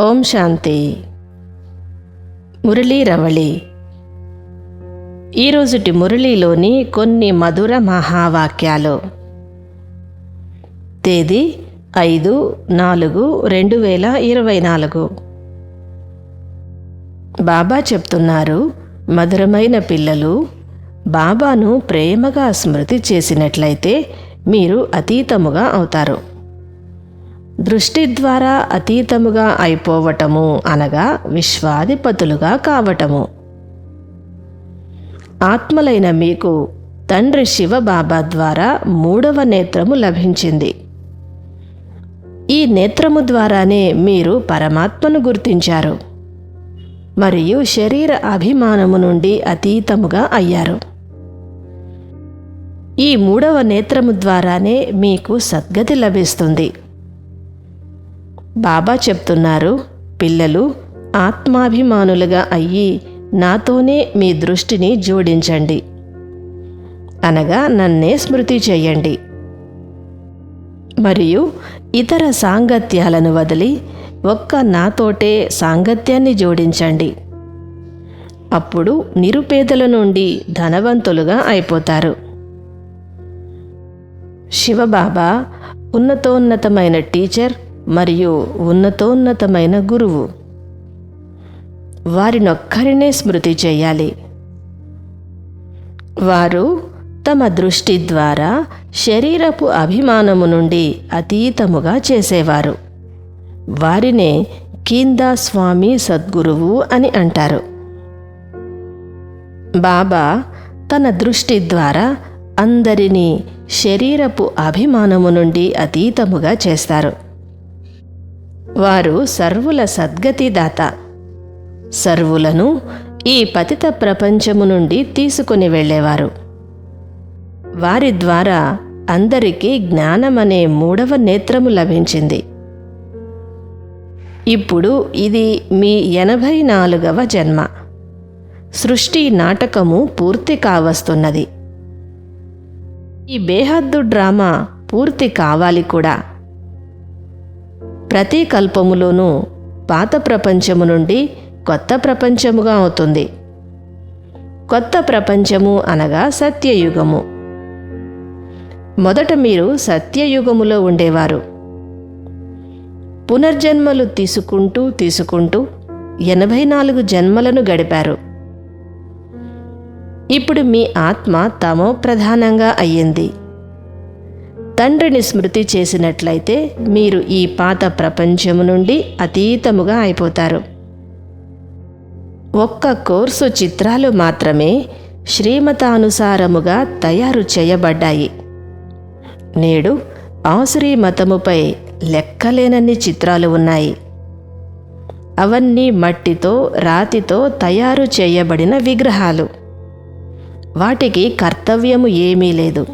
ఓం శాంతి. మురళీ రవళి. ఈరోజుటి మురళీలోని కొన్ని మధుర మహావాక్యాలు. తేదీ ఐదు నాలుగు రెండు వేల ఇరవై నాలుగు. బాబా చెప్తున్నారు మధురమైన పిల్లలు బాబాను ప్రేమగా స్మృతి చేసినట్లయితే మీరు అతీతముగా అవుతారు. దృష్టి ద్వారా అతీతముగా అయిపోవటము అనగా విశ్వాధిపతులుగా కావటము. ఆత్మలైన మీకు తండ్రి శివబాబా ద్వారా మూడవ నేత్రము లభించింది. ఈ నేత్రము ద్వారానే మీరు పరమాత్మను గుర్తించారు. మరియు శరీర అభిమానము నుండి అతీతముగా అయ్యారు. ఈ మూడవ నేత్రము ద్వారానే మీకు సద్గతి లభిస్తుంది. బాబా చెప్తున్నారు పిల్లలు ఆత్మాభిమానులుగా అయ్యి నాతోనే మీ దృష్టిని జోడించండి. అనగా నన్నే స్మృతి చేయండి. మరియు ఇతర సాంగత్యాలను వదిలి ఒక్క నాతోటే సాంగత్యాన్ని జోడించండి. అప్పుడు నిరుపేదల నుండి ధనవంతులుగా అయిపోతారు. శివబాబా ఉన్నతోన్నతమైన టీచర్ మరియు ఉన్నతోన్నతమైన గురువు. వారినొక్కరినే స్మృతి చేయాలి. వారు తమ దృష్టి ద్వారా శరీరపు అభిమానము నుండి అతీతముగా చేసేవారు. వారినే కీందా స్వామి సద్గురువు అని అంటారు. బాబా తన దృష్టి ద్వారా అందరినీ శరీరపు అభిమానము నుండి అతీతముగా చేస్తారు. వారు సర్వుల సద్గతిదాత. సర్వులను ఈ పతిత ప్రపంచము నుండి తీసుకుని వెళ్ళేవారు. వారి ద్వారా అందరికీ జ్ఞానమనే మూడవ నేత్రము లభించింది. ఇప్పుడు ఇది మీ ఎనభై నాలుగవ జన్మ. సృష్టి నాటకము పూర్తి కావస్తున్నది. ఈ బేహద్దు డ్రామా పూర్తి కావాలి కూడా. ప్రతి కల్పములోనూ పాత ప్రపంచము నుండి కొత్త ప్రపంచముగా అవుతుంది. కొత్త ప్రపంచము అనగా సత్యయుగము. మొదట మీరు సత్యయుగములో ఉండేవారు. పునర్జన్మలు తీసుకుంటూ తీసుకుంటూ ఎనభై నాలుగు జన్మలను గడిపారు. ఇప్పుడు మీ ఆత్మ తమో ప్రధానంగా అయ్యింది. తండ్రిని స్మృతి చేసినట్లయితే మీరు ఈ పాత ప్రపంచము నుండి అతీతముగా అయిపోతారు. ఒక్క కోర్సు చిత్రాలు మాత్రమే శ్రీమతానుసారముగా తయారు చేయబడ్డాయి. నేడు ఆసురీ మతముపై లెక్కలేనన్ని చిత్రాలు ఉన్నాయి. అవన్నీ మట్టితో రాతితో తయారు చేయబడిన విగ్రహాలు. వాటికి కర్తవ్యము ఏమీ లేదు.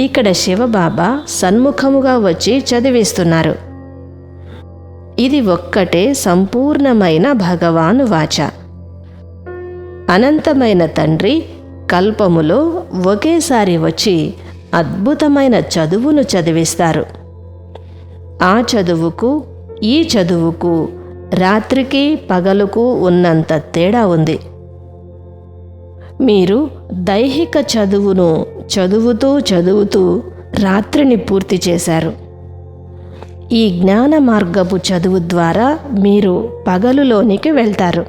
ఇక్కడ శివబాబా సన్ముఖముగా వచ్చి చదివిస్తున్నారు. ఇది ఒక్కటే సంపూర్ణమైన భగవాను వాచ. అనంతమైన తండ్రి కల్పములో ఒకేసారి వచ్చి అద్భుతమైన చదువును చదివిస్తారు. ఆ చదువుకు ఈ చదువుకు రాత్రికి పగలుకు ఉన్నంత తేడా ఉంది. మీరు దైహిక చదువును చదువుతూ చదువుతూ రాత్రిని పూర్తి చేశారు. ఈ జ్ఞాన మార్గపు చదువు ద్వారా మీరు పగలులోనికి వెళ్తారు.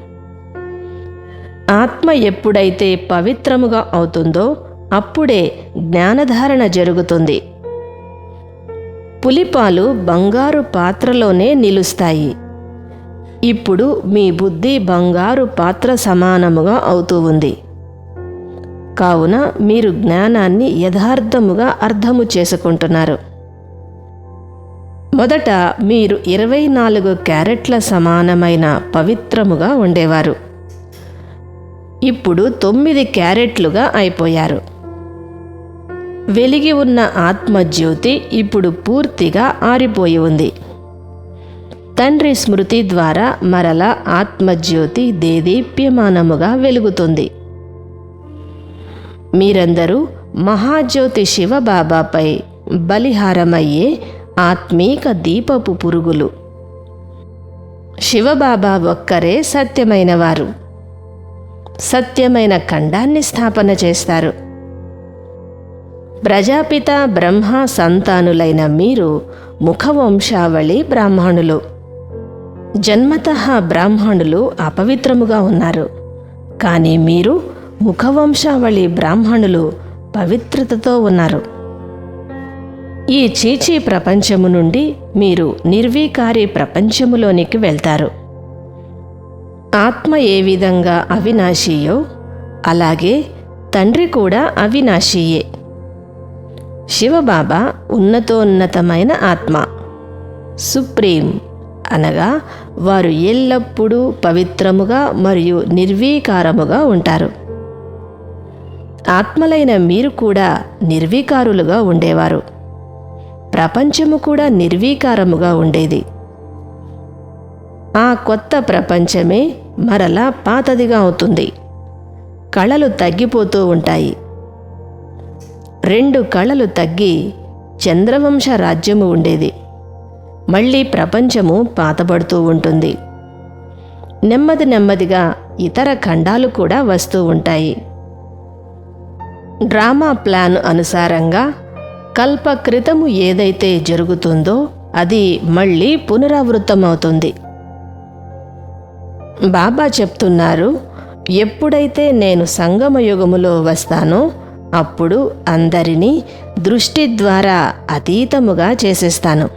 ఆత్మ ఎప్పుడైతే పవిత్రముగా అవుతుందో అప్పుడే జ్ఞానధారణ జరుగుతుంది. పులిపాలు బంగారు పాత్రలోనే నిలుస్తాయి. ఇప్పుడు మీ బుద్ధి బంగారు పాత్ర సమానముగా అవుతూ ఉంది. కావున మీరు జ్ఞానాన్ని యథార్థముగా అర్థము చేసుకుంటున్నారు. మొదట మీరు ఇరవై నాలుగు క్యారెట్ల సమానమైన పవిత్రముగా ఉండేవారు. ఇప్పుడు తొమ్మిది క్యారెట్లుగా అయిపోయారు. వెలిగి ఉన్న ఆత్మజ్యోతి ఇప్పుడు పూర్తిగా ఆరిపోయి ఉంది. తండ్రి స్మృతి ద్వారా మరల ఆత్మజ్యోతి దేదీప్యమానముగా వెలుగుతుంది. మీరందరూ మహాజ్యోతి శివబాబాపై బలిహారమయ్యే ఆత్మీక దీపపు పురుగులు. శివబాబా ఒక్కరే సత్యమైన వారు సత్యమైన ఖండాన్ని స్థాపన చేస్తారు. ప్రజాపిత బ్రహ్మ సంతానులైన మీరు ముఖవంశావళి బ్రాహ్మణులు. జన్మత బ్రాహ్మణులు అపవిత్రముగా ఉన్నారు. కానీ మీరు ముఖవంశావళి బ్రాహ్మణులు పవిత్రతతో ఉన్నారు. ఈ చీచీ ప్రపంచము నుండి మీరు నిర్వీకారి ప్రపంచములోనికి వెళ్తారు. ఆత్మ ఏ విధంగా అవినాశీయో అలాగే తండ్రి కూడా అవినాశీయే. శివబాబా ఉన్నతోన్నతమైన ఆత్మ. సుప్రీం అనగా వారు ఎల్లప్పుడూ పవిత్రముగా మరియు నిర్వీకారముగా ఉంటారు. ఆత్మలైన మీరు కూడా నిర్వీకారులుగా ఉండేవారు. ప్రపంచము కూడా నిర్వీకారముగా ఉండేది. ఆ కొత్త ప్రపంచమే మరలా పాతదిగా అవుతుంది. కళలు తగ్గిపోతూ ఉంటాయి. రెండు కళలు తగ్గి చంద్రవంశ రాజ్యము ఉండేది. మళ్ళీ ప్రపంచము పాతబడుతూ ఉంటుంది. నెమ్మది నెమ్మదిగా ఇతర ఖండాలు కూడా వస్తూ ఉంటాయి. డ్రామా ప్లాన్ అనుసారంగా కల్ప క్రితము ఏదైతే జరుగుతుందో అది మళ్ళీ పునరావృతమవుతుంది. బాబా చెప్తున్నారు ఎప్పుడైతే నేను సంగమయుగములో వస్తానో అప్పుడు అందరినీ దృష్టి ద్వారా అతీతముగా చేసేస్తాను.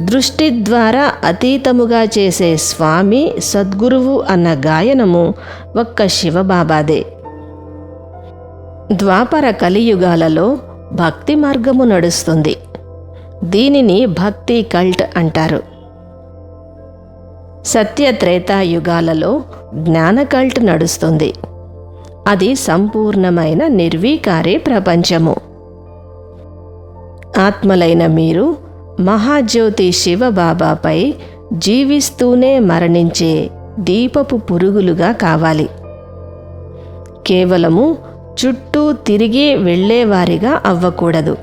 దృష్టి ద్వారా అతీతముగా చేసే స్వామి సద్గురువు అన్న గాయనము ఒక్క శివబాబాదే. ద్వాపర కలియుగాలలో భక్తి మార్గము నడుస్తుంది. దీనిని భక్తి కల్ట్ అంటారు. సత్యత్రేతాయుగాలలో జ్ఞానకల్ట్ నడుస్తుంది. అది సంపూర్ణమైన నిర్వీకారి ప్రపంచము. ఆత్మలైన మీరు మహాజ్యోతి శివబాబాపై జీవిస్తూనే మరణించే దీపపు పురుగులుగా కావాలి. కేవలము చుట్టూ తిరిగి వెళ్ళేవారిగా అవ్వకూడదు.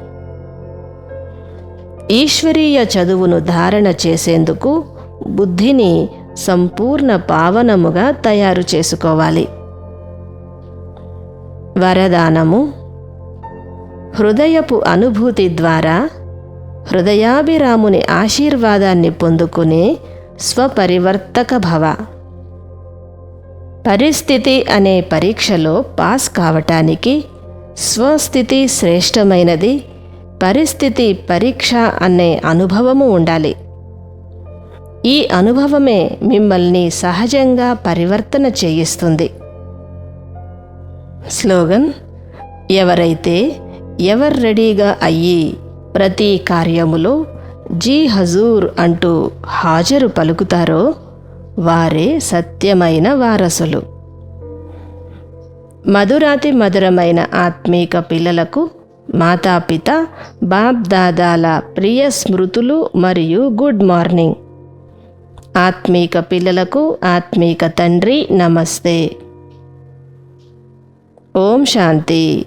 ఈశ్వరీయ చదువును ధారణ చేసేందుకు బుద్ధిని సంపూర్ణ పావనముగా తయారు చేసుకోవాలి. వరదానము హృదయపు అనుభూతి ద్వారా హృదయాభిరాముని ఆశీర్వాదాన్ని పొందుకునే స్వపరివర్తక భవ. పరిస్థితి అనే పరీక్షలో పాస్ కావటానికి స్వస్థితి శ్రేష్టమైనది పరిస్థితి పరీక్ష అనే అనుభవము ఉండాలి. ఈ అనుభవమే మిమ్మల్ని సహజంగా పరివర్తన చేయిస్తుంది. స్లోగన్ ఎవరైతే ఎవర్ రెడీగా అయ్యి ప్రతి కార్యములో జీ హజూర్ అంటూ హాజరు పలుకుతారో వారే సత్యమైన వారసులు. మధురాతి మధురమైన ఆత్మీక పిల్లలకు మాతాపిత బాప్దాదాల ప్రియ స్మృతులు మరియు గుడ్ మార్నింగ్. ఆత్మీక పిల్లలకు ఆత్మీక తండ్రి నమస్తే. ఓం శాంతి.